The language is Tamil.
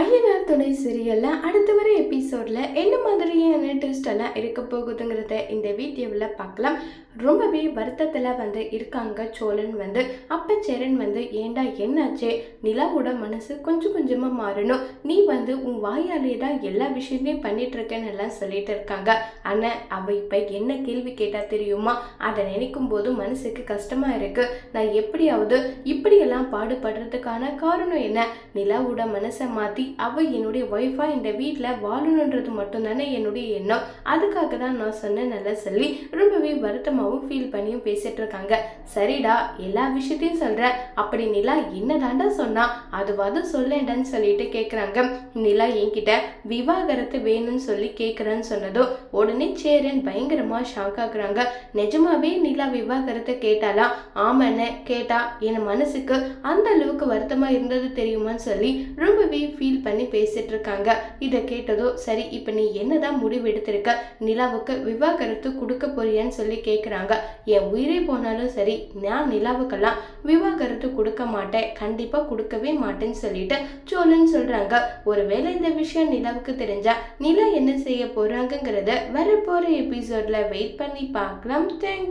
ஐயனார் துணை சீரியலில் அடுத்து வர எபிசோடில் என்ன மாதிரியான ட்விஸ்டெல்லாம் இருக்க போகுதுங்கிறத இந்த வீடியோவில் பார்க்கலாம். ரொம்பவே வருத்தத்தில் வந்து இருக்காங்க சோழன் வந்து. அப்போ சேரன் வந்து ஏண்டா என்னாச்சு? நிலாவோட மனசு கொஞ்சம் கொஞ்சமாக மாறணும். நீ வந்து உன் வாயாலே தான் எல்லா விஷயத்தையும் பண்ணிட்டு இருக்கேன்னு எல்லாம் சொல்லிட்டு இருக்காங்க. ஆனால் அவ இப்போ என்ன கேள்வி கேட்டா தெரியுமா? அதை நினைக்கும் போது மனசுக்கு கஷ்டமாக இருக்கு. நான் எப்படியாவது இப்படியெல்லாம் பாடுபடுறதுக்கான காரணம் என்ன? நிலாவோட மனசை மாற்றி அவ என்னுடைய ஒய்ஃபாக இந்த வீட்டில் வாழணுன்றது மட்டும்தானே என்னுடைய எண்ணம். அதுக்காக தான் நான் சொன்னேன் நல்லா சொல்லி ரொம்பவே வருத்தமாகவும் ஃபீல் பண்ணியும் பேசிட்டு இருக்காங்க. சரிடா எல்லா விஷயத்தையும் சொல்கிறேன் அப்படி நிலா என்னதாண்டா சொன்னா? அதுவாது சொல்லேன்டான்னு சொல்லிட்டு கேட்குறாங்க நிலா என்கிட்ட விவாகரத்து வேணும்னு சொல்லி கேட்குறேன்னு சொன்னதும் உடனே சேரன் பயங்கரமாக ஷாக் ஆகுறாங்க. நிஜமாவே நிலா விவாகரத்தை கேட்டாலா ஆமாண்ணே கேட்டா. என் மனசுக்கு அந்த அளவுக்கு வருத்தமாக இருந்தது தெரியுமான்னு சொல்லி ரொம்பவே ஃபீல் பண்ணி பேசிட்டு இருக்காங்க. இதை கேட்டதும் சரி இப்போ நீ என்னதான் முடிவு எடுத்திருக்க? நிலாவுக்கு விவாகரத்து கொடுக்க போறியன்னு சொல்லி கேட்குறாங்க என் உயிரே போனாலும் சரி நான் நிலாவுக்கெல்லாம் விவாகரத்து கொடுக்க மாட்டேன். கண்டிப்பாக கொடுக்கவே மாட்டேன்னு சொல்லிட்டு சோழன் சொல்றாங்க. ஒருவேளை இந்த விஷயம் நிலாவுக்கு தெரிஞ்சா நிலா என்ன செய்ய போறாங்கங்கிறத வரப்போற எபிசோட்ல வெயிட் பண்ணி பார்க்கலாம். தேங்க்யூ